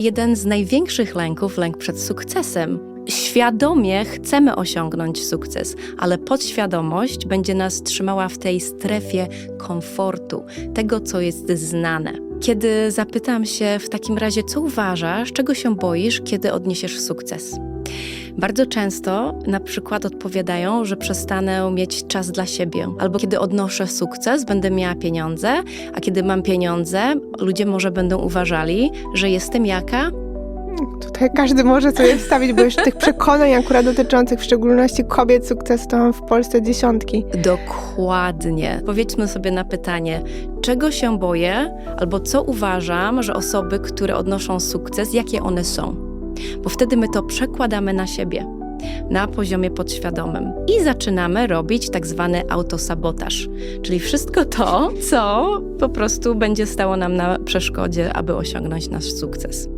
Jeden z największych lęków, lęk przed sukcesem. Świadomie chcemy osiągnąć sukces, ale podświadomość będzie nas trzymała w tej strefie komfortu, tego, co jest znane. Kiedy zapytam się w takim razie, co uważasz, czego się boisz, kiedy odniesiesz sukces? Bardzo często na przykład odpowiadają, że przestanę mieć czas dla siebie, albo kiedy odnoszę sukces, będę miała pieniądze, a kiedy mam pieniądze, ludzie może będą uważali, że jestem jaka? Tutaj każdy może sobie wstawić, bo już tych przekonań akurat dotyczących w szczególności kobiet sukcesu to mam w Polsce dziesiątki. Dokładnie. Powiedzmy sobie na pytanie, czego się boję, albo co uważam, że osoby, które odnoszą sukces, jakie one są. Bo wtedy my to przekładamy na siebie. Na poziomie podświadomym i zaczynamy robić tak zwany autosabotaż, czyli wszystko to, co po prostu będzie stało nam na przeszkodzie, aby osiągnąć nasz sukces.